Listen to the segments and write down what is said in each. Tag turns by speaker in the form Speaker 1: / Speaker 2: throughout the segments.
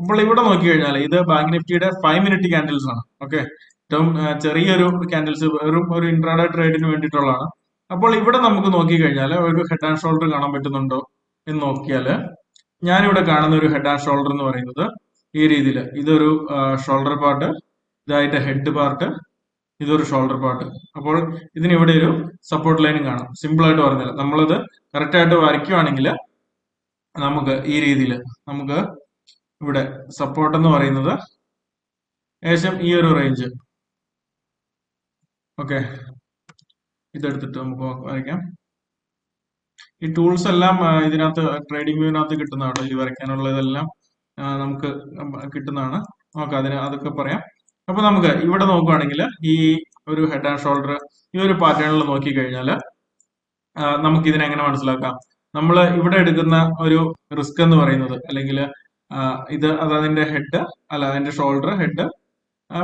Speaker 1: അപ്പോൾ ഇവിടെ നോക്കി കഴിഞ്ഞാൽ ഇത് ബാങ്ക് നിഫ്റ്റിയുടെ ഫൈവ് മിനിറ്റ് ക്യാൻഡിൽസ് ആണ് ഓക്കെ ഏറ്റവും ചെറിയൊരു ക്യാൻഡിൽസ് വെറും ഒരു ഇൻട്രാഡേ ട്രേഡിന് വേണ്ടിയിട്ടുള്ളതാണ്. അപ്പോൾ ഇവിടെ നമുക്ക് നോക്കി കഴിഞ്ഞാൽ ഒരു ഹെഡ് ആൻഡ് ഷോൾഡർ കാണാൻ പറ്റുന്നുണ്ടോ എന്ന് നോക്കിയാൽ ഞാനിവിടെ കാണുന്ന ഒരു ഹെഡ് ആൻഡ് ഷോൾഡർ എന്ന് പറയുന്നത് ഈ രീതിയിൽ ഇതൊരു ഷോൾഡർ പാർട്ട് ഇതായിട്ട് ഹെഡ് പാർട്ട് ഇതൊരു ഷോൾഡർ പാർട്ട് അപ്പോൾ ഇതിന് ഇവിടെ ഒരു സപ്പോർട്ട് ലൈനും കാണാം. സിമ്പിൾ ആയിട്ട് പറഞ്ഞാൽ നമ്മളിത് കറക്റ്റ് ആയിട്ട് വരയ്ക്കുവാണെങ്കിൽ നമുക്ക് ഈ രീതിയിൽ നമുക്ക് ഇവിടെ സപ്പോർട്ട് എന്ന് പറയുന്നത് ഏകദേശം ഈ ഒരു റേഞ്ച് ഓക്കെ ഇതെടുത്തിട്ട് നമുക്ക് വരയ്ക്കാം. ഈ ടൂൾസ് എല്ലാം ഇതിനകത്ത് ട്രേഡിംഗ് വ്യൂവിനകത്ത് കിട്ടുന്നതാണ്. ഈ വരയ്ക്കാനുള്ള ഇതെല്ലാം നമുക്ക് കിട്ടുന്നതാണ്. നോക്കാം അതിന് അതൊക്കെ പറയാം. അപ്പൊ നമുക്ക് ഇവിടെ നോക്കുവാണെങ്കിൽ ഈ ഒരു ഹെഡ് ആൻഡ് ഷോൾഡർ ഈ ഒരു പാറ്റേണിൽ നോക്കി കഴിഞ്ഞാൽ നമുക്ക് ഇതിനെ എങ്ങനെ മനസ്സിലാക്കാം? നമ്മൾ ഇവിടെ എടുക്കുന്ന ഒരു റിസ്ക് എന്ന് പറയുന്നത് അല്ലെങ്കിൽ ഇത് അത് അതിന്റെ ഹെഡ് അല്ല അതിന്റെ ഷോൾഡർ ഹെഡ്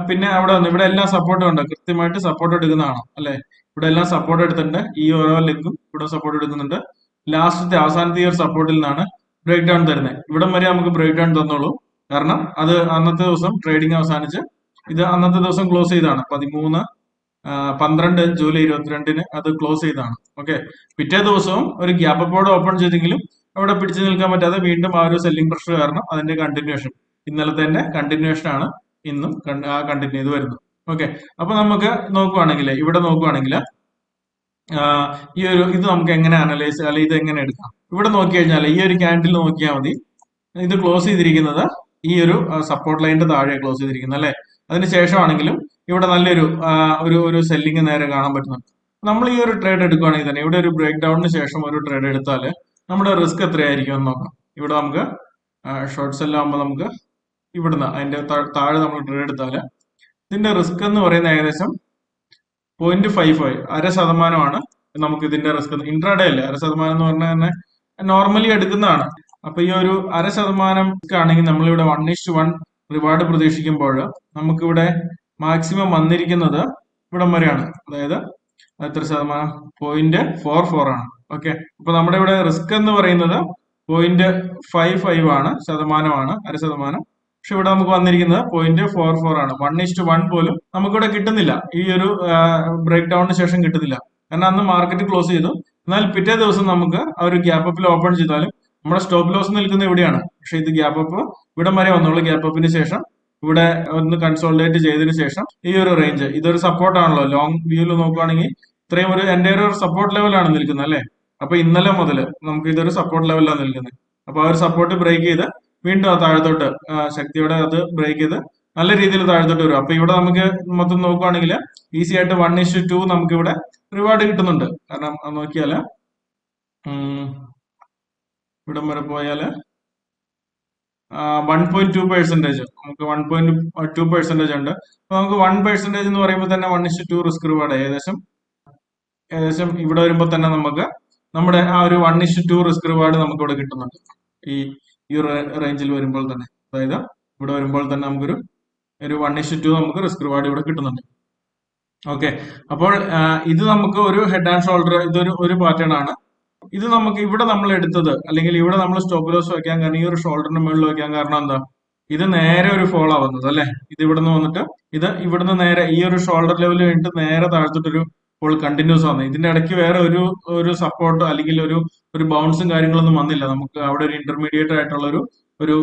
Speaker 1: പിന്നെ അവിടെ വന്നു ഇവിടെ എല്ലാം സപ്പോർട്ട് ഉണ്ട്. കൃത്യമായിട്ട് സപ്പോർട്ട് എടുക്കുന്നതാണ് അല്ലെ? ഇവിടെ എല്ലാം സപ്പോർട്ട് എടുത്തിട്ടുണ്ട്. ഈ ഓരോ ലെഗും ഇവിടെ സപ്പോർട്ട് എടുക്കുന്നുണ്ട്. ലാസ്റ്റത്തെ അവസാനത്തെ ഈ ഒരു സപ്പോർട്ടിൽ നിന്നാണ് ബ്രേക്ക് ഡൗൺ തരുന്നത്. ഇവിടം വരെ നമുക്ക് ബ്രേക്ക് ഡൗൺ തന്നോളൂ. കാരണം അത് അന്നത്തെ ദിവസം ട്രേഡിംഗ് അവസാനിച്ച് ഇത് അന്നത്തെ ദിവസം ക്ലോസ് ചെയ്താണ് പതിമൂന്ന് പന്ത്രണ്ട് ജൂലൈ ഇരുപത്തിരണ്ടിന് അത് ക്ലോസ് ചെയ്താണ് ഓക്കെ പിറ്റേ ദിവസവും ഒരു ഗ്യാപ്പ് അപ്പോടെ ഓപ്പൺ ചെയ്തെങ്കിലും അവിടെ പിടിച്ചു നിൽക്കാൻ പറ്റാതെ വീണ്ടും ആ ഒരു സെല്ലിംഗ് പ്രഷർ കാരണം അതിന്റെ കണ്ടിന്യൂഷൻ ഇന്നലെ തന്നെ കണ്ടിന്യൂഷൻ ആണ്. ഇന്നും ആ കണ്ടിന്യൂ ചെയ്ത് വരുന്നത് ഓക്കെ അപ്പൊ നമുക്ക് നോക്കുവാണെങ്കിൽ ഇവിടെ നോക്കുവാണെങ്കിൽ ഈ ഒരു ഇത് നമുക്ക് എങ്ങനെ അനലൈസ് അല്ലെങ്കിൽ ഇത് എങ്ങനെ എടുക്കാം? ഇവിടെ നോക്കി കഴിഞ്ഞാൽ ഈ ഒരു ക്യാൻഡിൽ നോക്കിയാൽ മതി. ഇത് ക്ലോസ് ചെയ്തിരിക്കുന്നത് ഈ ഒരു സപ്പോർട്ട് ലൈനിന്റെ താഴെ ക്ലോസ് ചെയ്തിരിക്കുന്നത് അല്ലെ? അതിന് ശേഷമാണെങ്കിലും ഇവിടെ നല്ലൊരു ഒരു ഒരു സെല്ലിംഗ് നേരെ കാണാൻ പറ്റുന്നുണ്ട്. നമ്മൾ ഈ ഒരു ട്രേഡ് എടുക്കുകയാണെങ്കിൽ തന്നെ ഇവിടെ ഒരു ബ്രേക്ക് ഡൗണിന് ശേഷം ഒരു ട്രേഡ് എടുത്താൽ നമ്മുടെ റിസ്ക് എത്രയായിരിക്കും എന്ന് നോക്കാം. ഇവിടെ നമുക്ക് ഷോർട്ട്സ് എല്ലാം ആകുമ്പോൾ നമുക്ക് ഇവിടുന്ന് അതിന്റെ താഴെ നമ്മൾ ട്രേഡ് എടുത്താൽ ഇതിന്റെ റിസ്ക് എന്ന് പറയുന്നത് ഏകദേശം പോയിന്റ് ഫൈവ് ഫൈവ് അര ശതമാനമാണ് നമുക്ക് ഇതിന്റെ റിസ്ക് ഇൻട്രാഡേ അല്ലേ? അര ശതമാനം എന്ന് പറഞ്ഞാൽ തന്നെ നോർമലി എടുക്കുന്നതാണ്. അപ്പൊ ഈ ഒരു അര ശതമാനം ആണെങ്കിൽ നമ്മളിവിടെ one is to one reward പ്രതീക്ഷിക്കുമ്പോൾ നമുക്കിവിടെ മാക്സിമം വന്നിരിക്കുന്നത് ഇവിടം വരെയാണ്. അതായത് എത്ര ശതമാനം? പോയിന്റ് ഫോർ ഫോർ ആണ്. ഓക്കെ അപ്പൊ നമ്മുടെ ഇവിടെ റിസ്ക് എന്ന് പറയുന്നത് പോയിന്റ് ഫൈവ് ഫൈവ് ആണ് ശതമാനമാണ് അര ശതമാനം. പക്ഷെ ഇവിടെ നമുക്ക് വന്നിരിക്കുന്നത് പോയിന്റ് ഫോർ ഫോർ ആണ്. വൺ ഇസ്റ്റ് വൺ പോലും നമുക്കിവിടെ കിട്ടുന്നില്ല. ഈ ഒരു ബ്രേക്ക് ഡൗണിന് ശേഷം കിട്ടുന്നില്ല. കാരണം അന്ന് മാർക്കറ്റ് ക്ലോസ് ചെയ്തു. എന്നാൽ പിറ്റേ ദിവസം നമുക്ക് ആ ഒരു ഗ്യാപ്പ് അപ്പിൽ ഓപ്പൺ ചെയ്താലും നമ്മുടെ സ്റ്റോപ്പ് ലോസ് നിൽക്കുന്നത് ഇവിടെയാണ്. പക്ഷെ ഇത് ഗ്യാപ്പ് അപ്പ് ഇവിടെ വരെ വന്നുള്ളൂ ഗ്യാപ്പ് അപ്പിന് ശേഷം. ഇവിടെ ഒന്ന് കൺസോൾട്ടേറ്റ് ചെയ്തതിന് ശേഷം ഈ ഒരു റേഞ്ച് ഇതൊരു സപ്പോർട്ടാണല്ലോ ലോങ് വ്യൂവിൽ നോക്കുവാണെങ്കിൽ ഇത്രയും ഒരു എന്റെ ഒരു സപ്പോർട്ട് ലെവലാണ് നിൽക്കുന്നത് അല്ലെ? അപ്പൊ ഇന്നലെ മുതൽ നമുക്ക് ഇതൊരു സപ്പോർട്ട് ലെവലാണ് നിൽക്കുന്നത്. അപ്പൊ ആ ഒരു സപ്പോർട്ട് ബ്രേക്ക് ചെയ്ത് വീണ്ടും ആ താഴത്തോട്ട് ശക്തിയോടെ അത് ബ്രേക്ക് ചെയ്ത് നല്ല രീതിയിൽ താഴത്തോട്ട് വരും. അപ്പൊ ഇവിടെ നമുക്ക് മൊത്തം നോക്കുകയാണെങ്കിൽ ഈസി ആയിട്ട് വൺ ഇഷ്യൂ ടു നമുക്ക് ഇവിടെ റിവാർഡ് കിട്ടുന്നുണ്ട്. കാരണം നോക്കിയാൽ ഇവിടം വരെ പോയാൽ വൺ പോയിന്റ് ടു പെർസെന്റേജ് നമുക്ക് വൺ പോയിന്റ് ടു പെർസെന്റേജ് ഉണ്ട്. അപ്പൊ നമുക്ക് വൺ പെർസെന്റേജ് എന്ന് പറയുമ്പോൾ തന്നെ one is to two risk reward ഏകദേശം ഏകദേശം ഇവിടെ വരുമ്പോൾ തന്നെ നമുക്ക് നമ്മുടെ ആ ഒരു one is to two risk reward നമുക്ക് ഇവിടെ കിട്ടുന്നുണ്ട്. ഈ ഈ റേഞ്ചിൽ വരുമ്പോൾ തന്നെ. അതായത് ഇവിടെ വരുമ്പോൾ തന്നെ നമുക്കൊരു ഒരു വൺ ഇഷ്യൂ ടു നമുക്ക് റിസ്ക് റിവാർഡ് ഇവിടെ കിട്ടുന്നുണ്ട്. ഓക്കെ അപ്പോൾ ഇത് നമുക്ക് ഒരു ഹെഡ് ആൻഡ് ഷോൾഡർ ഇതൊരു ഒരു പാറ്റേൺ ആണ്. ഇത് നമുക്ക് ഇവിടെ നമ്മൾ എടുത്തത് അല്ലെങ്കിൽ ഇവിടെ നമ്മൾ സ്റ്റോപ്പ് ലോസ് വെക്കാൻ കാരണം ഈ ഒരു ഷോൾഡറിന് മുകളിൽ വെക്കാൻ കാരണം എന്താ? ഇത് നേരെ ഒരു ഫോൾ ആവുന്നത് അല്ലെ? ഇത് ഇവിടുന്ന് വന്നിട്ട് ഇത് ഇവിടുന്ന് നേരെ ഈ ഒരു ഷോൾഡർ ലെവൽ കഴിഞ്ഞിട്ട് നേരെ താഴ്ത്തിട്ടൊരു ഫോൾ കണ്ടിന്യൂസ് ആണ്. ഇതിന്റെ ഇടയ്ക്ക് വേറെ ഒരു ഒരു സപ്പോർട്ട് അല്ലെങ്കിൽ ഒരു ഒരു ബൗൺസും കാര്യങ്ങളൊന്നും വന്നില്ല. നമുക്ക് അവിടെ ഒരു ഇന്റർമീഡിയറ്റ് ആയിട്ടുള്ള ഒരു ഒരു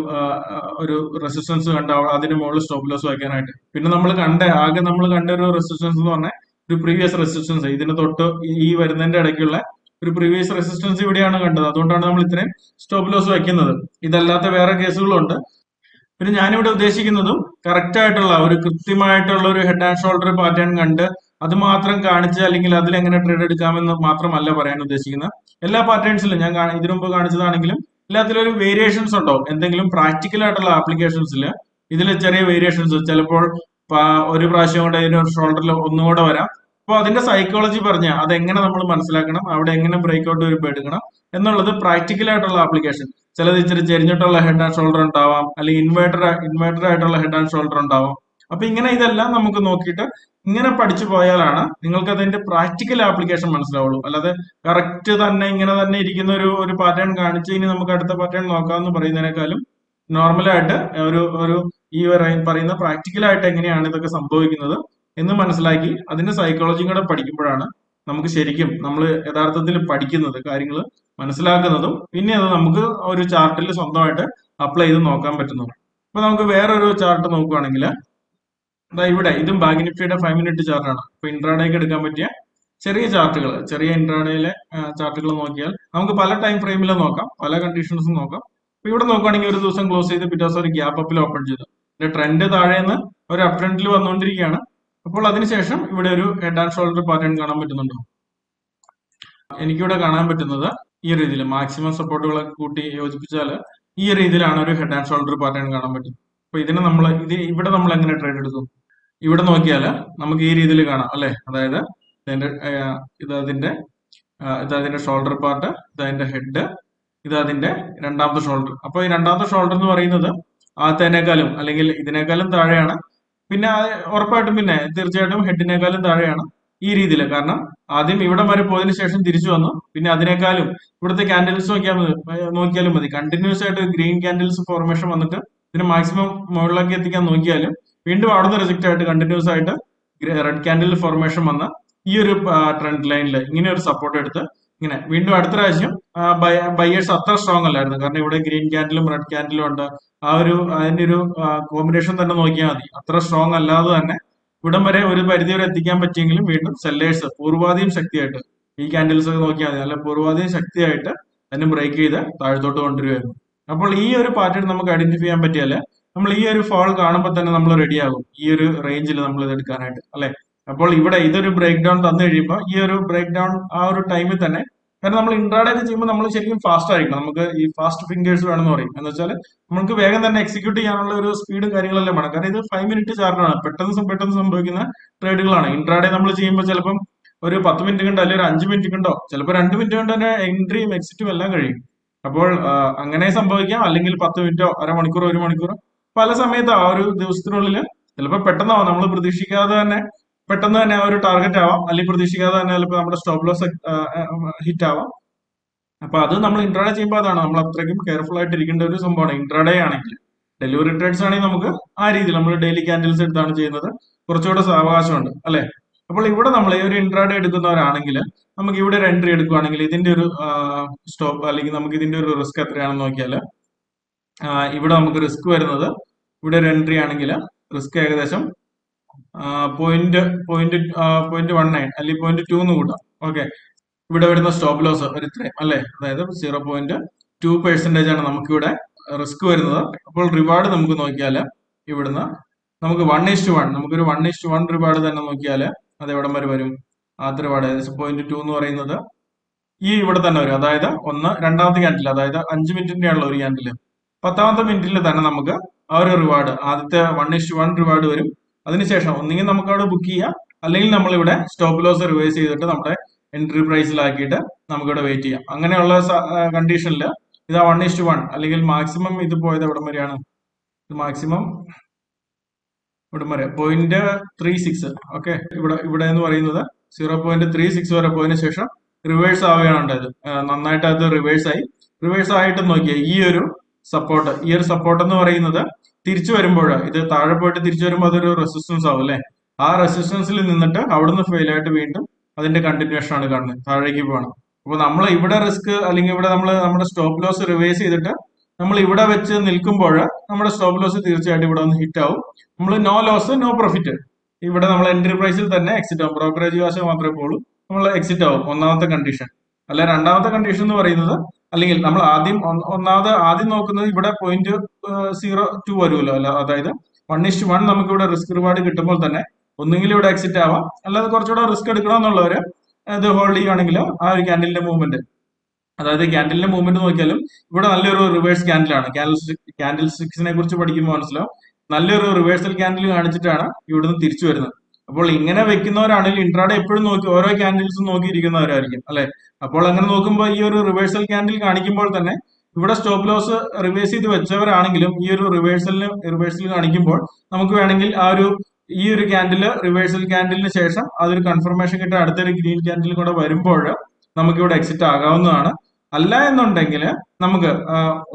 Speaker 1: ഒരു റെസിസ്റ്റൻസ് കണ്ട അതിന് മുകളിൽ സ്റ്റോപ്പ് ലോസ് വയ്ക്കാനായിട്ട്. പിന്നെ നമ്മൾ കണ്ട ആകെ നമ്മൾ കണ്ട ഒരു റെസിസ്റ്റൻസ് എന്ന് പറഞ്ഞാൽ ഒരു പ്രീവിയസ് റെസിസ്റ്റൻസ് ഇതിന് തൊട്ട് ഈ വരുന്നതിന്റെ ഇടയ്ക്കുള്ള ഒരു പ്രീവിയസ് റെസിസ്റ്റൻസ് ഇവിടെയാണ് കണ്ടത്. അതുകൊണ്ടാണ് നമ്മൾ ഇത്രയും സ്റ്റോപ്പ് ലോസ് വയ്ക്കുന്നത്. ഇതല്ലാത്ത വേറെ കേസുകളുണ്ട്. പിന്നെ ഞാനിവിടെ ഉദ്ദേശിക്കുന്നതും കറക്റ്റ് ആയിട്ടുള്ള ഒരു കൃത്യമായിട്ടുള്ള ഒരു ഹെഡ് ആൻഡ് ഷോൾഡർ പാറ്റേൺ കണ്ട് അത് മാത്രം കാണിച്ച് അല്ലെങ്കിൽ അതിൽ എങ്ങനെ ട്രേഡ് എടുക്കാമെന്ന് മാത്രമല്ല പറയാൻ ഉദ്ദേശിക്കുന്നത്. എല്ലാ പാറ്റേൺസിലും ഞാൻ ഇതിനു മുമ്പ് കാണിച്ചതാണെങ്കിലും എല്ലാത്തിലും വേരിയേഷൻസ് ഉണ്ടാവും എന്തെങ്കിലും പ്രാക്ടിക്കൽ ആയിട്ടുള്ള ആപ്ലിക്കേഷൻസിൽ ഇതിൽ ചെറിയ വേരിയേഷൻസ് ചിലപ്പോൾ ഒരു പ്രാവശ്യം കൊണ്ട് ഇതിന് ഷോൾഡറിൽ ഒന്നുകൂടെ വരാം. അപ്പോൾ അതിന്റെ സൈക്കോളജി പറഞ്ഞാൽ അത് എങ്ങനെ നമ്മൾ മനസ്സിലാക്കണം? അവിടെ എങ്ങനെ ബ്രേക്ക് ഔട്ട് വരുമ്പോൾ എടുക്കണം? എന്നുള്ളത് പ്രാക്ടിക്കൽ ആയിട്ടുള്ള ആപ്ലിക്കേഷൻ ചിലത് ഇച്ചിരി ചെരിഞ്ഞിട്ടുള്ള ഹെഡ് ആൻഡ് ഷോൾഡർ ഉണ്ടാവാം അല്ലെങ്കിൽ ഇൻവേർട്ടർ ഇൻവേർട്ടർ ആയിട്ടുള്ള ഹെഡ് ആൻഡ് ഷോൾഡർ ഉണ്ടാവാം. അപ്പൊ ഇങ്ങനെ ഇതെല്ലാം നമുക്ക് നോക്കിയിട്ട് ഇങ്ങനെ പഠിച്ചു പോയാലാണ് നിങ്ങൾക്ക് അതിന്റെ പ്രാക്ടിക്കൽ ആപ്ലിക്കേഷൻ മനസ്സിലാവുള്ളൂ. അല്ലാതെ കറക്റ്റ് തന്നെ ഇങ്ങനെ തന്നെ ഇരിക്കുന്ന ഒരു ഒരു പാറ്റേൺ കാണിച്ച് ഇനി നമുക്ക് അടുത്ത പാറ്റേൺ നോക്കാമെന്ന് പറയുന്നതിനേക്കാളും നോർമലായിട്ട് ഒരു ഒരു ഈ പറയ- പറയുന്ന പ്രാക്ടിക്കലായിട്ട് എങ്ങനെയാണ് ഇതൊക്കെ സംഭവിക്കുന്നത് എന്ന് മനസ്സിലാക്കി അതിന്റെ സൈക്കോളജിയും കൂടെ പഠിക്കുമ്പോഴാണ് നമുക്ക് ശരിക്കും നമ്മൾ യഥാർത്ഥത്തിൽ പഠിക്കുന്നത് കാര്യങ്ങൾ മനസ്സിലാക്കുന്നതും പിന്നെ അത് നമുക്ക് ഒരു ചാർട്ടിൽ സ്വന്തമായിട്ട് അപ്ലൈ ചെയ്ത് നോക്കാൻ പറ്റുന്നതും. അപ്പൊ നമുക്ക് വേറൊരു ചാർട്ട് നോക്കുകയാണെങ്കിൽ ഇവിടെ ഇതും ബാങ്ക് നിഫ്റ്റിയുടെ ഫൈവ് മിനിറ്റ് ചാർട്ടാണ് അപ്പൊ ഇൻട്രാഡേക്ക് എടുക്കാൻ പറ്റിയ ചെറിയ ചാർട്ടുകൾ ചെറിയ ഇൻട്രാഡേയിലെ ചാർട്ടുകൾ നോക്കിയാൽ നമുക്ക് പല ടൈം ഫ്രെയിമിൽ നോക്കാം പല കണ്ടീഷൻസും നോക്കാം. അപ്പൊ ഇവിടെ നോക്കുകയാണെങ്കിൽ ഒരു ദിവസം ക്ലോസ് ചെയ്ത് പിറ്റേ ദിവസം ഒരു ഗ്യാപ്പ് അപ്പിൽ ഓപ്പൺ ചെയ്തു. ട്രെൻഡ് താഴേന്ന് ഒരു അപ് ട്രെൻഡിൽ വന്നുകൊണ്ടിരിക്കുകയാണ് അപ്പോൾ അതിനുശേഷം ഇവിടെ ഒരു ഹെഡ് ആൻഡ് ഷോൾഡർ പാറ്റേൺ കാണാൻ പറ്റുന്നുണ്ടോ? എനിക്കിവിടെ കാണാൻ പറ്റുന്നത് ഈ രീതിയിൽ മാക്സിമം സപ്പോർട്ടുകളൊക്കെ കൂട്ടി യോജിപ്പിച്ചാൽ ഈ രീതിയിലാണ് ഒരു ഹെഡ് ആൻഡ് ഷോൾഡർ പാറ്റേൺ കാണാൻ പറ്റുന്നത്. അപ്പൊ ഇതിനെ നമ്മൾ ഇത് ഇവിടെ നമ്മൾ എങ്ങനെ ട്രേഡ് എടുക്കും? ഇവിടെ നോക്കിയാൽ നമുക്ക് ഈ രീതിയിൽ കാണാം അല്ലെ? അതായത് ഇതിന്റെ ഇത് അതിന്റെ ഇത് അതിന്റെ ഷോൾഡർ പാർട്ട് ഇത് അതിന്റെ ഹെഡ് ഇത് അതിന്റെ രണ്ടാമത്തെ ഷോൾഡർ അപ്പൊ ഈ രണ്ടാമത്തെ ഷോൾഡർ എന്ന് പറയുന്നത് ആദ്യത്തേനേക്കാളും അല്ലെങ്കിൽ ഇതിനേക്കാളും താഴെയാണ്. പിന്നെ ഉറപ്പായിട്ടും പിന്നെ തീർച്ചയായിട്ടും ഹെഡിനേക്കാളും താഴെയാണ് ഈ രീതിയിൽ. കാരണം ആദ്യം ഇവിടെ വരെ പോയതിനു ശേഷം തിരിച്ചു വന്നു. പിന്നെ അതിനേക്കാളും ഇവിടുത്തെ ക്യാൻഡിൽസ് നോക്കിയാൽ നോക്കിയാലും മതി. കണ്ടിന്യൂസ് ആയിട്ട് ഗ്രീൻ ക്യാൻഡിൽസ് ഫോർമേഷൻ വന്നിട്ട് ഇതിന് മാക്സിമം മുകളിലേക്ക് എത്തിക്കാൻ നോക്കിയാലും വീണ്ടും അവിടുന്ന് റിജക്റ്റ് ആയിട്ട് കണ്ടിന്യൂസ് ആയിട്ട് റെഡ് ക്യാൻഡിൽ ഫോർമേഷൻ വന്ന ഈ ഒരു ട്രെൻഡ് ലൈനിൽ ഇങ്ങനെ ഒരു സപ്പോർട്ട് എടുത്ത് ഇങ്ങനെ വീണ്ടും അടുത്ത പ്രാവശ്യം ബയേഴ്സ് അത്ര സ്ട്രോങ് അല്ലായിരുന്നു. കാരണം ഇവിടെ ഗ്രീൻ ക്യാൻഡിലും റെഡ് ക്യാൻഡിലും ഉണ്ട്. ആ ഒരു അതിന്റെ ഒരു കോമ്പിനേഷൻ തന്നെ നോക്കിയാൽ മതി. അത്ര സ്ട്രോങ് അല്ലാതെ തന്നെ ഇവിടം വരെ ഒരു പരിധി വരെ എത്തിക്കാൻ പറ്റിയെങ്കിലും വീണ്ടും സെല്ലേഴ്സ് പൂർവാധികം ശക്തിയായിട്ട് ഈ ക്യാൻഡിൽസ് ഒക്കെ നോക്കിയാൽ മതി. അല്ല പൂർവാധികം ശക്തിയായിട്ട് അതിനെ ബ്രേക്ക് ചെയ്ത് താഴത്തോട്ട് കൊണ്ടുവരുമായിരുന്നു അപ്പോൾ ഈ ഒരു പാറ്റേൺ നമുക്ക് ഐഡന്റിഫൈ ചെയ്യാൻ പറ്റിയാൽ നമ്മൾ ഈ ഒരു ഫോൾ കാണുമ്പോൾ തന്നെ നമ്മൾ റെഡിയാകും ഈ ഒരു റേഞ്ചിൽ നമ്മൾ ഇത് എടുക്കാനായിട്ട് അല്ലെ? അപ്പോൾ ഇവിടെ ഇതൊരു ബ്രേക്ക് ഡൗൺ തന്നു കഴിയുമ്പോൾ ഈ ഒരു ബ്രേക്ക് ഡൗൺ ആ ഒരു ടൈമിൽ തന്നെ കാരണം നമ്മൾ ഇൻട്രാഡേ ചെയ്യുമ്പോൾ നമ്മൾ ശരിക്കും ഫാസ്റ്റ് ആയിരിക്കണം. നമുക്ക് ഈ ഫാസ്റ്റ് ഫിംഗേഴ്സ് വേണമെന്ന് പറയും. എന്ന് വെച്ചാൽ നമുക്ക് വേഗം തന്നെ എക്സിക്യൂട്ട് ചെയ്യാനുള്ള ഒരു സ്പീഡും കാര്യങ്ങളെല്ലാം വേണം. കാരണം ഇത് ഫൈവ് മിനിറ്റ് ചാർട്ടാണ് പെട്ടെന്ന് പെട്ടെന്ന് സംഭവിക്കുന്ന ട്രേഡുകളാണ് ഇൻട്രാഡേ നമ്മൾ ചെയ്യുമ്പോൾ ചിലപ്പം ഒരു പത്ത് മിനിറ്റ് കണ്ടോ അല്ലെങ്കിൽ ഒരു അഞ്ച് മിനിറ്റ് കണ്ടോ ചിലപ്പോൾ രണ്ട് മിനിറ്റ് കൊണ്ട് തന്നെ എൻട്രിയും എക്സിറ്റും എല്ലാം കഴിയും. അപ്പോൾ അങ്ങനെ സംഭവിക്കാം. അല്ലെങ്കിൽ പത്ത് മിനിറ്റോ അരമണിക്കൂറോ ഒരു മണിക്കൂറോ പല സമയത്ത് ആ ഒരു ദിവസത്തിനുള്ളിൽ ചിലപ്പോൾ പെട്ടെന്നാവും നമ്മൾ പ്രതീക്ഷിക്കാതെ തന്നെ പെട്ടെന്ന് തന്നെ ആ ഒരു ടാർഗറ്റ് ആവാം. അല്ലെങ്കിൽ പ്രതീക്ഷിക്കാതെ തന്നെ ചിലപ്പോൾ നമ്മുടെ സ്റ്റോപ്പ് ലോസ് ഹിറ്റ് ആവാം. അപ്പൊ അത് നമ്മൾ ഇൻട്രാഡേ ചെയ്യുമ്പോൾ അതാണ് നമ്മൾ അത്രയ്ക്കും കെയർഫുൾ ആയിട്ട് ഇരിക്കേണ്ട ഒരു സംഭവമാണ്. ഇൻട്രാഡേ ആണെങ്കിൽ ഡെലിവറി ട്രേഡ്സ് ആണെങ്കിൽ നമുക്ക് ആ രീതിയിൽ നമ്മൾ ഡെയിലി ക്യാൻഡിൽസ് എടുത്താണ് ചെയ്യുന്നത്. കുറച്ചുകൂടെ അവകാശമുണ്ട് അല്ലെ? അപ്പോൾ ഇവിടെ നമ്മൾ ഈ ഒരു ഇൻട്രാഡേ എടുക്കുന്നവരാണെങ്കിൽ നമുക്ക് ഇവിടെ ഒരു എൻട്രി എടുക്കുകയാണെങ്കിൽ ഇതിന്റെ ഒരു സ്റ്റോപ്പ് അല്ലെങ്കിൽ നമുക്ക് ഇതിന്റെ ഒരു റിസ്ക് എത്രയാണെന്ന് നോക്കിയാൽ ഇവിടെ നമുക്ക് റിസ്ക് വരുന്നത് ഇവിടെ ഒരു എൻട്രി ആണെങ്കിൽ റിസ്ക് ഏകദേശം point point point one nine അല്ലെങ്കിൽ പോയിന്റ് ടു എന്ന് കൂട്ടാം. ഓക്കെ ഇവിടെ വരുന്ന സ്റ്റോപ്പ് ലോസ് ഒരു ഇത്രയും അല്ലെ? അതായത് സീറോ പോയിന്റ് ടു പെർസെന്റേജ് ആണ് നമുക്കിവിടെ റിസ്ക് വരുന്നത്. അപ്പോൾ റിവാർഡ് നമുക്ക് നോക്കിയാൽ ഇവിടുന്ന് നമുക്ക് വൺ ഇസ്റ്റ് വൺ നമുക്കൊരു one is to one reward തന്നെ നോക്കിയാൽ അത് എവിടം വരെ വരും? ആദ്യ റിവാർഡ് ഏകദേശം പോയിന്റ് ടു എന്ന് പറയുന്നത് ഈ ഇവിടെ തന്നെ വരും. അതായത് ഒന്ന് രണ്ടാമത്തെ ക്യാൻഡിൽ അതായത് അഞ്ച് മിനിറ്റിന്റെ ആണല്ലോ ഒരു ക്യാൻഡിൽ പത്താമത്തെ മിനിറ്റിൽ തന്നെ നമുക്ക് ആ ഒരു റിവാർഡ് ആദ്യത്തെ വൺ ഇസ്റ്റ് വൺ റിവാർഡ് വരും. അതിനുശേഷം ഒന്നുകിൽ നമുക്ക് അവിടെ ബുക്ക് ചെയ്യാം അല്ലെങ്കിൽ നമ്മൾ ഇവിടെ സ്റ്റോപ്പ് ലോസ് റിവേഴ്സ് ചെയ്തിട്ട് നമ്മുടെ എൻട്രി പ്രൈസിലാക്കിയിട്ട് നമുക്കിവിടെ വെയിറ്റ് ചെയ്യാം. അങ്ങനെയുള്ള കണ്ടീഷനിൽ ഇത് വൺ ഇസ്റ്റ് വൺ അല്ലെങ്കിൽ മാക്സിമം ഇത് പോയത് എവിടം വരെയാണ്? ഇത് മാക്സിമം ഇവിടം വരെ പോയിന്റ് ത്രീ സിക്സ് ഓക്കെ ഇവിടെ ഇവിടെ എന്ന് പറയുന്നത് സീറോ പോയിന്റ് ത്രീ സിക്സ് വരെ പോയതിനു ശേഷം റിവേഴ്സ് ആവുകയാണ് ഉണ്ടായത്. നന്നായിട്ട് അത് റിവേഴ്സ് ആയി. റിവേഴ്സ് ആയിട്ട് നോക്കിയാൽ ഈ ഒരു സപ്പോർട്ട് ഈ ഒരു സപ്പോർട്ട് എന്ന് പറയുന്നത് തിരിച്ചു വരുമ്പോൾ ഇത് താഴെ പോയിട്ട് തിരിച്ചു വരുമ്പോൾ അതൊരു റെസിസ്റ്റൻസ് ആവും അല്ലെ? ആ റെസിസ്റ്റൻസിൽ നിന്നിട്ട് അവിടുന്ന് ഫെയിൽ ആയിട്ട് വീണ്ടും അതിന്റെ കണ്ടിന്യൂഷൻ ആണ് കാണുന്നത്. താഴേക്ക് പോകണം അപ്പൊ നമ്മൾ ഇവിടെ റിസ്ക് അല്ലെങ്കിൽ ഇവിടെ നമ്മൾ നമ്മുടെ സ്റ്റോപ്പ് ലോസ് റിവേഴ്സ് ചെയ്തിട്ട് നമ്മൾ ഇവിടെ വെച്ച് നിൽക്കുമ്പോൾ നമ്മുടെ സ്റ്റോപ്പ് ലോസ് തീർച്ചയായിട്ടും ഇവിടെ ഒന്ന് ഹിറ്റ് ആവും. നമ്മൾ നോ ലോസ് നോ പ്രോഫിറ്റ് ഇവിടെ നമ്മൾ എൻട്രി പ്രൈസിൽ തന്നെ എക്സിറ്റ് ആവും. ബ്രോക്കറേജ് കാശ് മാത്രമേ പോളൂ. നമ്മൾ എക്സിറ്റ് ആവും. ഒന്നാമത്തെ കണ്ടീഷൻ അല്ല രണ്ടാമത്തെ കണ്ടീഷൻ എന്ന് പറയുന്നത് അല്ലെങ്കിൽ നമ്മൾ ആദ്യം ഒന്ന് ഒന്നാമത് ആദ്യം നോക്കുന്നത് ഇവിടെ പോയിന്റ് സീറോ ടു വരുമല്ലോ. അല്ല അതായത് വൺ ഇസ്റ്റ് വൺ നമുക്ക് ഇവിടെ റിസ്ക് റിവാർഡ് കിട്ടുമ്പോൾ തന്നെ ഒന്നുകിൽ ഇവിടെ എക്സിറ്റ് ആവാം. അല്ലാതെ കുറച്ചുകൂടെ റിസ്ക് എടുക്കണമെന്നുള്ളവര് ഇത് ഹോൾഡ് ചെയ്യുകയാണെങ്കിൽ ആ ഒരു ക്യാൻഡലിന്റെ മൂവ്മെന്റ് അതായത് ക്യാൻഡലിന്റെ മൂവ്മെന്റ് നോക്കിയാലും ഇവിടെ നല്ലൊരു റിവേഴ്സ് ക്യാൻഡിലാണ് ക്യാൻഡിൽ ക്യാൻഡിൽ സ്റ്റിക്സിനെ കുറിച്ച് പഠിക്കുമ്പോൾ മനസ്സിലാവും. നല്ലൊരു റിവേഴ്സൽ ക്യാൻഡിൽ കാണിച്ചിട്ടാണ് ഇവിടുന്ന് തിരിച്ചു വരുന്നത്. അപ്പോൾ ഇങ്ങനെ വെക്കുന്നവരാണെങ്കിൽ ഇൻട്രാഡേ എപ്പോഴും നോക്കി ഓരോ ക്യാൻഡിൽസും നോക്കിയിരിക്കുന്നവരായിരിക്കും അല്ലെ? അപ്പോൾ അങ്ങനെ നോക്കുമ്പോൾ ഈ ഒരു റിവേഴ്സൽ ക്യാൻഡിൽ കാണിക്കുമ്പോൾ തന്നെ ഇവിടെ സ്റ്റോപ്പ് ലോസ് റിവേഴ്സ് ചെയ്ത് വെച്ചവരാണെങ്കിലും ഈ ഒരു റിവേഴ്സലിന് റിവേഴ്സൽ കാണിക്കുമ്പോൾ നമുക്ക് വേണമെങ്കിൽ ആ ഒരു ഈ ഒരു ക്യാൻഡിൽ റിവേഴ്സൽ ക്യാൻഡിലിന് ശേഷം അതൊരു കൺഫർമേഷൻ കിട്ടി അടുത്തൊരു ഗ്രീൻ ക്യാൻഡിൽ കൂടെ വരുമ്പോൾ നമുക്ക് ഇവിടെ എക്സിറ്റ് ആകാവുന്നതാണ്. അല്ല എന്നുണ്ടെങ്കിൽ നമുക്ക്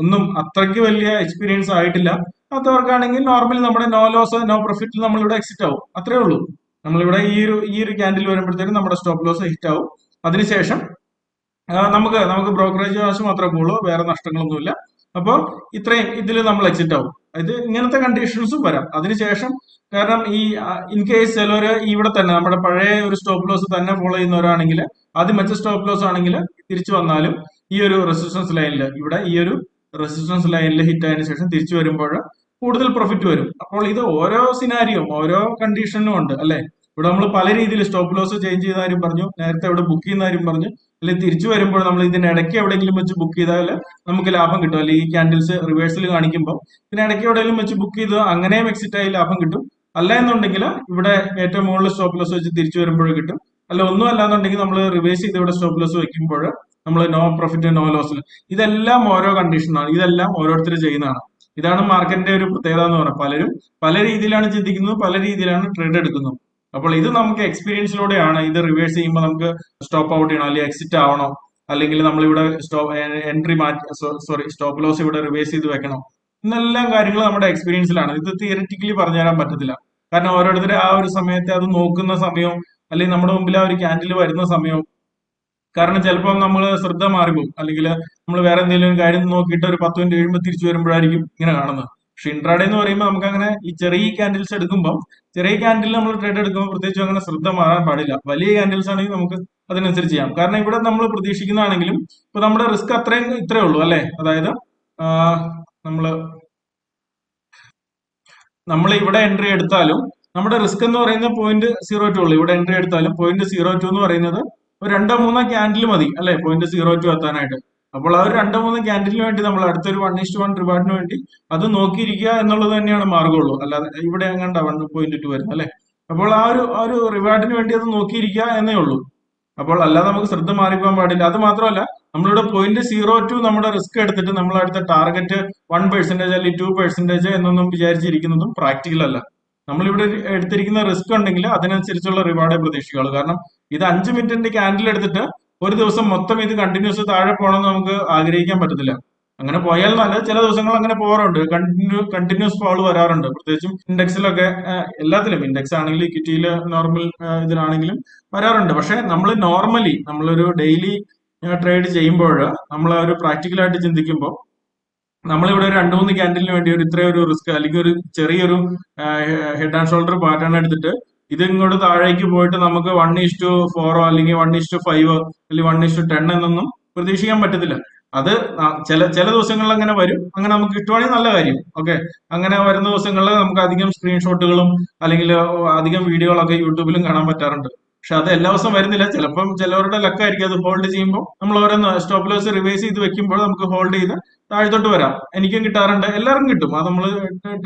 Speaker 1: ഒന്നും അത്രയ്ക്ക് വലിയ എക്സ്പീരിയൻസ് ആയിട്ടില്ല. അത്തവർക്കാണെങ്കിൽ നോർമലി നമ്മുടെ നോ ലോസ് നോ പ്രോഫിറ്റിൽ നമ്മളിവിടെ എക്സിറ്റ് ആവും. അത്രേ ഉള്ളൂ. നമ്മളിവിടെ ഈ ഒരു ഈ ഒരു ക്യാൻഡിൽ വരുമ്പോഴത്തേക്കും നമ്മുടെ സ്റ്റോപ്പ് ലോസ് ഹിറ്റ് ആവും. അതിനുശേഷം നമുക്ക് നമുക്ക് ബ്രോക്കറേജ് കാശ് മാത്രമേ പോകുള്ളൂ വേറെ നഷ്ടങ്ങളൊന്നുമില്ല. അപ്പോൾ ഇത്രയും ഇതിൽ നമ്മൾ എക്സിറ്റ് ആവും. ഇത് ഇങ്ങനത്തെ കണ്ടീഷൻസും വരാം. അതിനുശേഷം കാരണം ഈ ഇൻ കേസ് ചിലവർ ഇവിടെ തന്നെ നമ്മുടെ പഴയ ഒരു സ്റ്റോപ്പ് ലോസ് തന്നെ ഫോളോ ചെയ്യുന്നവരാണെങ്കിൽ അത് മെച്ച സ്റ്റോപ്പ് ലോസ് ആണെങ്കിൽ തിരിച്ചു വന്നാലും ഈ ഒരു റെസിസ്റ്റൻസ് ലൈനിൽ ഇവിടെ ഈ ഒരു റെസിസ്റ്റൻസ് ലൈനിൽ ഹിറ്റ് ആയതിനു ശേഷം തിരിച്ചു വരുമ്പോൾ കൂടുതൽ പ്രോഫിറ്റ് വരും. അപ്പോൾ ഇത് ഓരോ സിനാരിയോ ഓരോ കണ്ടീഷനും ഉണ്ട് അല്ലെ? ഇവിടെ നമ്മൾ പല രീതിയിൽ സ്റ്റോപ്പ് ലോസ് ചേഞ്ച് ചെയ്ത കാര്യം പറഞ്ഞു നേരത്തെ ഇവിടെ ബുക്ക് ചെയ്യുന്ന കാര്യം പറഞ്ഞു അല്ലെങ്കിൽ തിരിച്ചു വരുമ്പോൾ നമ്മൾ ഇതിനിടയ്ക്ക് എവിടെയെങ്കിലും വെച്ച് ബുക്ക് ചെയ്താൽ നമുക്ക് ലാഭം കിട്ടും. അല്ലെങ്കിൽ ഈ ക്യാൻഡിൽസ് റിവേഴ്സിൽ കാണിക്കുമ്പോൾ പിന്നെ ഇതിനിടയ്ക്ക് എവിടെയെങ്കിലും വെച്ച് ബുക്ക് ചെയ്ത് അങ്ങനെയും എക്സിറ്റ് ആയി ലാഭം കിട്ടും. അല്ല എന്നുണ്ടെങ്കിൽ ഇവിടെ ഏറ്റവും മുകളിൽ സ്റ്റോപ്പ് ലോസ് വെച്ച് തിരിച്ചു വരുമ്പോൾ കിട്ടും. അല്ല ഒന്നും അല്ലാന്നുണ്ടെങ്കിൽ നമ്മൾ റിവേഴ്സ് ചെയ്ത് ഇവിടെ സ്റ്റോപ്പ് ലോസ് വെക്കുമ്പോൾ നമ്മൾ നോ പ്രോഫിറ്റ് നോ ലോസ് ഇതെല്ലാം ഓരോ കണ്ടീഷനാണ് ഇതെല്ലാം ഓരോരുത്തർ ചെയ്യുന്നതാണ്. ഇതാണ് മാർക്കറ്റിന്റെ ഒരു പ്രത്യേകത എന്ന് പറഞ്ഞാൽ പലരും പല രീതിയിലാണ് ചിന്തിക്കുന്നത് പല രീതിയിലാണ് ട്രേഡ് എടുക്കുന്നത്. അപ്പോൾ ഇത് നമുക്ക് എക്സ്പീരിയൻസിലൂടെയാണ് ഇത് റിവേഴ്സ് ചെയ്യുമ്പോൾ നമുക്ക് സ്റ്റോപ്പ് ഔട്ട് ചെയ്യണം അല്ലെങ്കിൽ എക്സിറ്റ് ആവണോ. അല്ലെങ്കിൽ നമ്മൾ ഇവിടെ സ്റ്റോപ്പ് എൻട്രി മാറ്റി സോറി സ്റ്റോപ്പ് ലോസ് ഇവിടെ റിവേഴ്സ് ചെയ്ത് വെക്കണം. എന്നെല്ലാം കാര്യങ്ങൾ നമ്മുടെ എക്സ്പീരിയൻസിലാണ് ഇത് തിയററ്റിക്കലി പറഞ്ഞു തരാൻ പറ്റത്തില്ല. കാരണം ഓരോരുത്തരും ആ ഒരു സമയത്തെ അത് നോക്കുന്ന സമയവും അല്ലെങ്കിൽ നമ്മുടെ മുമ്പിൽ ആ ഒരു ക്യാൻഡിൽ വരുന്ന സമയവും കാരണം ചിലപ്പോൾ നമ്മൾ ശ്രദ്ധ മാറിപ്പോകും അല്ലെങ്കിൽ നമ്മൾ വേറെ എന്തെങ്കിലും കാര്യം നോക്കിയിട്ട് ഒരു പത്ത് മിനിറ്റ് കഴിയുമ്പോൾ തിരിച്ചു വരുമ്പോഴായിരിക്കും ഇങ്ങനെ കാണുന്നത്. പക്ഷെ ഇൻട്രാഡേ എന്ന് പറയുമ്പോൾ നമുക്ക് അങ്ങനെ ഈ ചെറിയ ക്യാൻഡിൽസ് എടുക്കുമ്പോൾ ചെറിയ ക്യാൻഡിൽ നമ്മൾ ട്രേഡ് എടുക്കുമ്പോൾ പ്രത്യേകിച്ച് അങ്ങനെ ശ്രദ്ധ മാറാൻ പാടില്ല. വലിയ ക്യാൻഡിൽസ് ആണെങ്കിൽ നമുക്ക് അതിനനുസരിച്ച് ചെയ്യാം. കാരണം ഇവിടെ നമ്മൾ പ്രതീക്ഷിക്കുന്നതാണെങ്കിലും ഇപ്പൊ നമ്മുടെ റിസ്ക് അത്രയും ഇത്രേ ഉള്ളൂ അല്ലെ? അതായത് നമ്മൾ നമ്മൾ ഇവിടെ എൻട്രി എടുത്താലും നമ്മുടെ റിസ്ക് എന്ന് പറയുന്ന പോയിന്റ് സീറോ ടു ഉള്ളൂ. ഇവിടെ എൻട്രി എടുത്താലും പോയിന്റ് സീറോ ടു എന്ന് പറയുന്നത് ഒരു രണ്ടോ മൂന്നോ ക്യാൻഡിൽ മതി അല്ലെ? പോയിന്റ് സീറോ ടു എത്താനായിട്ട്. അപ്പോൾ ആ ഒരു രണ്ടോ മൂന്നോ ക്യാൻഡിലിന് വേണ്ടി നമ്മൾ അടുത്തൊരു വൺ ഇസ്റ്റ് വൺ റിവാർഡിന് വേണ്ടി അത് നോക്കിയിരിക്കുക എന്നുള്ളത് തന്നെയാണ് മാർഗമുള്ളൂ അല്ലാതെ ഇവിടെ എങ്ങാണ്ട വൺ പോയിന്റ് ടു വരുന്നത് അല്ലെ? അപ്പോൾ ആ ഒരു ആ ഒരു റിവാർഡിന് വേണ്ടി അത് നോക്കിയിരിക്കുക എന്നേ ഉള്ളൂ. അപ്പോൾ അല്ലാതെ നമുക്ക് ശ്രദ്ധ മാറിപ്പോകാൻ പാടില്ല. അത് മാത്രമല്ല നമ്മളിവിടെ പോയിന്റ് സീറോ ടു നമ്മുടെ റിസ്ക് എടുത്തിട്ട് നമ്മൾ അടുത്ത ടാർഗറ്റ് വൺ പെർസെന്റേജ് അല്ലെങ്കിൽ ടു പെർസെന്റേജ് എന്നൊന്നും വിചാരിച്ചിരിക്കുന്നതും പ്രാക്ടിക്കൽ അല്ല. നമ്മളിവിടെ എടുത്തിരിക്കുന്ന റിസ്ക് ഉണ്ടെങ്കിൽ അതിനനുസരിച്ചുള്ള റിവാർഡേ പ്രതീക്ഷിക്കുകയുള്ളൂ കാരണം ഇത് അഞ്ച് മിനിറ്റിന്റെ ക്യാൻഡിൽ എടുത്തിട്ട് ഒരു ദിവസം മൊത്തം ഇത് കണ്ടിന്യൂസ് താഴെ പോകണമെന്ന് നമുക്ക് ആഗ്രഹിക്കാൻ പറ്റത്തില്ല. അങ്ങനെ പോയാൽ നല്ല ചില ദിവസങ്ങൾ അങ്ങനെ പോകാറുണ്ട്. കണ്ടിന്യൂ കണ്ടിന്യൂസ് ഫോൾ വരാറുണ്ട്. പ്രത്യേകിച്ചും ഇൻഡെക്സിലൊക്കെ എല്ലാത്തിലും. ഇൻഡെക്സ് ആണെങ്കിലും ഇക്വിറ്റിയിൽ നോർമൽ ഇതിലാണെങ്കിലും വരാറുണ്ട്. പക്ഷെ നമ്മൾ നോർമലി നമ്മളൊരു ഡെയിലി ട്രേഡ് ചെയ്യുമ്പോൾ നമ്മൾ ഒരു പ്രാക്ടിക്കലായിട്ട് ചിന്തിക്കുമ്പോൾ നമ്മളിവിടെ ഒരു രണ്ട് മൂന്ന് ക്യാൻഡിലിന് വേണ്ടി ഒരു ഇത്രയും ഒരു റിസ്ക് അല്ലെങ്കിൽ ഒരു ചെറിയൊരു ഹെഡ് ആൻഡ് ഷോൾഡർ പാറ്റേൺ എടുത്തിട്ട് ഇത് ഇങ്ങോട്ട് താഴേക്ക് പോയിട്ട് നമുക്ക് വൺ ഈസ് ടു ഫോറോ അല്ലെങ്കിൽ വൺ ഈസ് ടു ഫൈവ് അല്ലെങ്കിൽ വൺ ഈസ് ടു ടെൻ എന്നൊന്നും പ്രതീക്ഷിക്കാൻ പറ്റത്തില്ല. അത് ചില ചില ദിവസങ്ങളിൽ അങ്ങനെ വരും. അങ്ങനെ നമുക്ക് കിട്ടുവാണെങ്കിൽ നല്ല കാര്യം. ഓക്കെ അങ്ങനെ വരുന്ന ദിവസങ്ങളിൽ നമുക്ക് അധികം സ്ക്രീൻഷോട്ടുകളും അല്ലെങ്കിൽ അധികം വീഡിയോകളൊക്കെ യൂട്യൂബിലും കാണാൻ പറ്റാറുണ്ട്. പക്ഷെ അത് എല്ലാ ദിവസവും വരുന്നില്ല. ചിലപ്പം ചിലവരുടെ ലക്കായിരിക്കും അത് ഹോൾഡ് ചെയ്യുമ്പോൾ നമ്മൾ ഓരോന്ന് സ്റ്റോപ്പ് ലോസ് റിവൈസ് ചെയ്ത് വെക്കുമ്പോൾ നമുക്ക് ഹോൾഡ് ചെയ്ത് താഴത്തോട്ട് വരാം. എനിക്കും കിട്ടാറുണ്ട്. എല്ലാവർക്കും കിട്ടും. അത് നമ്മൾ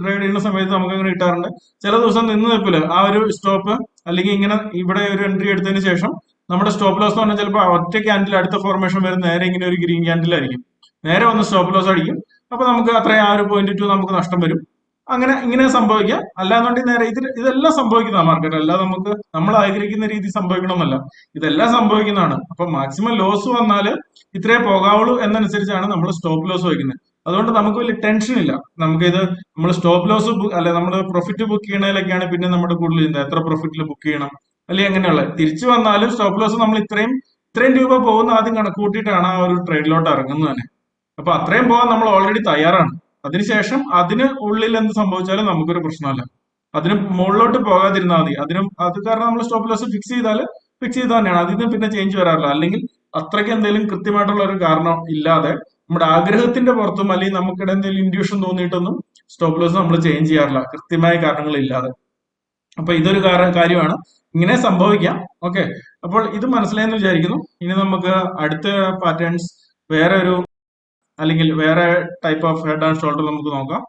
Speaker 1: ട്രേഡ് ചെയ്യുന്ന സമയത്ത് നമുക്ക് അങ്ങനെ കിട്ടാറുണ്ട്. ചില ദിവസം നിന്ന് നിൽപ്പില്ല ആ ഒരു സ്റ്റോപ്പ് അല്ലെങ്കിൽ ഇങ്ങനെ ഇവിടെ ഒരു എൻട്രി എടുത്തതിന് ശേഷം നമ്മുടെ സ്റ്റോപ്പ് ലോസ് എന്ന് പറഞ്ഞാൽ ചിലപ്പോൾ ഒറ്റ ക്യാൻഡിൽ അടുത്ത ഫോർമേഷൻ വരും നേരെ ഇങ്ങനെ ഒരു ഗ്രീൻ ക്യാൻഡിൽ ആയിരിക്കും. നേരെ വന്ന് സ്റ്റോപ്പ് ലോസ് അടിക്കും. അപ്പൊ നമുക്ക് അത്രയും ആ ഒരു പോയിന്റ് ടു നമുക്ക് നഷ്ടം വരും. അങ്ങനെ ഇങ്ങനെ സംഭവിക്കാം അല്ലാന്നുണ്ടെങ്കിൽ നേരെ ഇത് ഇതെല്ലാം സംഭവിക്കുന്ന മാർക്കറ്റ് അല്ലാതെ നമുക്ക് നമ്മൾ ആഗ്രഹിക്കുന്ന രീതി സംഭവിക്കണമെന്നല്ല ഇതെല്ലാം സംഭവിക്കുന്നതാണ്. അപ്പൊ മാക്സിമം ലോസ് വന്നാൽ ഇത്രേ പോകാവുള്ളൂ എന്നനുസരിച്ചാണ് നമ്മൾ സ്റ്റോപ്പ് ലോസ് വയ്ക്കുന്നത്. അതുകൊണ്ട് നമുക്ക് വലിയ ടെൻഷൻ ഇല്ല. നമുക്ക് ഇത് നമ്മൾ സ്റ്റോപ്പ് ലോസ് അല്ലെ നമ്മൾ പ്രോഫിറ്റ് ബുക്ക് ചെയ്യണതിലൊക്കെയാണ് പിന്നെ നമ്മുടെ കൂടുതൽ ചിന്ത എത്ര പ്രോഫിറ്റിൽ ബുക്ക് ചെയ്യണം. അല്ലെങ്കിൽ എങ്ങനെയുള്ള തിരിച്ചു വന്നാലും സ്റ്റോപ്പ് ലോസ് നമ്മൾ ഇത്രയും ഇത്രയും രൂപ പോകുന്ന ആദ്യം കണക്കൂട്ടിയിട്ടാണ് ആ ഒരു ട്രേഡിലോട്ട് ഇറങ്ങുന്നത് തന്നെ. അപ്പൊ അത്രയും പോകാൻ നമ്മൾ ഓൾറെഡി തയ്യാറാണ്. അതിനുശേഷം അതിന് ഉള്ളിൽ എന്ത് സംഭവിച്ചാലും നമുക്കൊരു പ്രശ്നമല്ല. അതിന് മുകളിലോട്ട് പോകാതിരുന്നാൽ മതി. അതിനും അത് കാരണം നമ്മൾ സ്റ്റോപ്പ് ലോസ് ഫിക്സ് ചെയ്താൽ ഫിക്സ് ചെയ്ത് തന്നെയാണ്. അതിൽ നിന്ന് പിന്നെ ചേഞ്ച് വരാറില്ല. അല്ലെങ്കിൽ അത്രയ്ക്ക് എന്തെങ്കിലും കൃത്യമായിട്ടുള്ള ഒരു കാരണം ഇല്ലാതെ നമ്മുടെ ആഗ്രഹത്തിന്റെ പുറത്തും അല്ലെങ്കിൽ നമുക്കിടെ എന്തെങ്കിലും ഇൻഡ്യൂഷൻ തോന്നിയിട്ടൊന്നും സ്റ്റോപ്പ് ലോസ് നമ്മൾ ചേഞ്ച് ചെയ്യാറില്ല. കൃത്യമായ കാരണങ്ങൾ ഇല്ലാതെ. അപ്പൊ ഇതൊരു കാര്യമാണ്. ഇങ്ങനെ സംഭവിക്കാം. ഓക്കെ അപ്പോൾ ഇത് മനസ്സിലായെന്ന് വിചാരിക്കുന്നു. ഇനി നമുക്ക് അടുത്ത പാറ്റേൺസ് വേറെ ഒരു അല്ലെങ്കിൽ വേറെ type of head and shoulder നമുക്ക് നോക്കാം.